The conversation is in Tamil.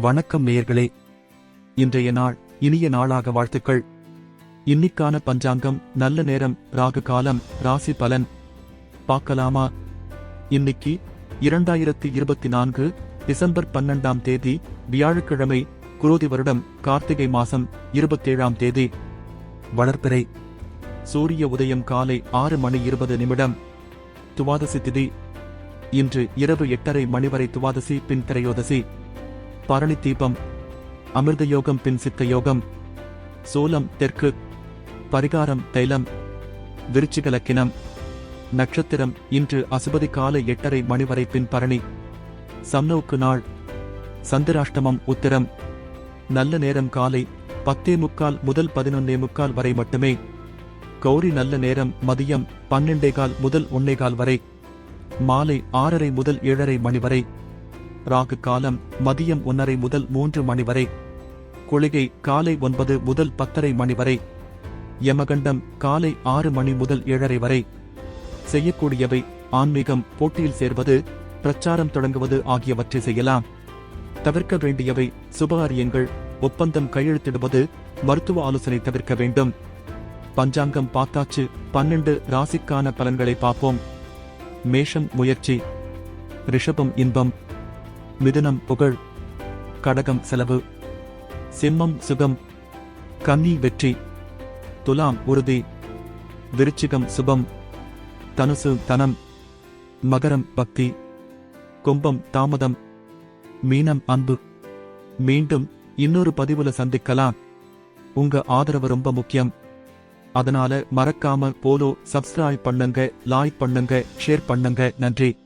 வணக்கம் நேயர்களே. இன்றைய நாள் இனிய நாளாக வாழ்த்துக்கள். இன்னிக்கான பஞ்சாங்கம் நல்ல நேரம் ராகு காலம் ராசி பலன். பார்க்கலாமா? இன்னைக்கு இரண்டாயிரத்தி இருபத்தி நான்கு டிசம்பர் பன்னெண்டாம் தேதி வியாழக்கிழமை குரோதி வருடம் கார்த்திகை மாசம் இருபத்தேழாம் தேதி. வளர்ப்பிறை. சூரிய உதயம் காலை ஆறு மணி இருபது நிமிடம். துவாதசி திதி. இன்று இரவு எட்டரை மணி வரை துவாதசி பின் திரையோதசி. பரணி தீபம் அமிர்த யோகம் பின் சித்த யோகம் சோலம் தெற்கு பரிகாரம் தைலம் விருச்சிகலக்கினம் நட்சத்திரம் இன்று அசுபதி காலை எட்டரை மணி வரை பின் பரணி சம்னவுக்கு நாள் சந்திராஷ்டமம் உத்திரம் நல்ல நேரம் காலை பத்தே முக்கால் முதல் பதினொன்னே முக்கால் வரை மட்டுமே கௌரி நல்ல நேரம் மதியம் பன்னெண்டே கால் முதல் ஒன்னே கால் வரை மாலை ஆறரை முதல் ஏழரை மணி வரை ராகு காலம் மதியம் ஒன்னரை முதல் மூன்று மணி வரை. குளிகை காலை ஒன்பது முதல் பத்தரை மணி வரை. யமகண்டம் காலை ஆறு மணி முதல் ஏழரை வரை. செய்யக்கூடியவை ஆன்மீகம் போட்டியில் சேர்வது பிரச்சாரம் தொடங்குவது ஆகியவற்றை செய்யலாம். தவிர்க்க வேண்டியவை சுபகாரியங்கள் ஒப்பந்தம் கையெழுத்திடுவது மருத்துவ ஆலோசனை தவிர்க்க வேண்டும். பஞ்சாங்கம் பார்த்தாச்சு பன்னெண்டு ராசிக்கான பலன்களை பார்ப்போம். மேஷம் முயற்சி ரிஷபம் இன்பம் மிதுனம் புகழ் கடகம் செலவு சிம்மம் சுகம் கன்னி வெற்றி துலாம் உறுதி விருச்சிகம் சுபம் தனுசு தனம் மகரம் பக்தி கும்பம் தாமதம் மீனம் அன்பு. மீண்டும் இன்னொரு பதிவுல சந்திக்கலாம். உங்க ஆதரவு ரொம்ப முக்கியம். அதனால மறக்காம போலோ சப்ஸ்கிரைப் பண்ணுங்க லைக் பண்ணுங்க ஷேர் பண்ணுங்க. நன்றி.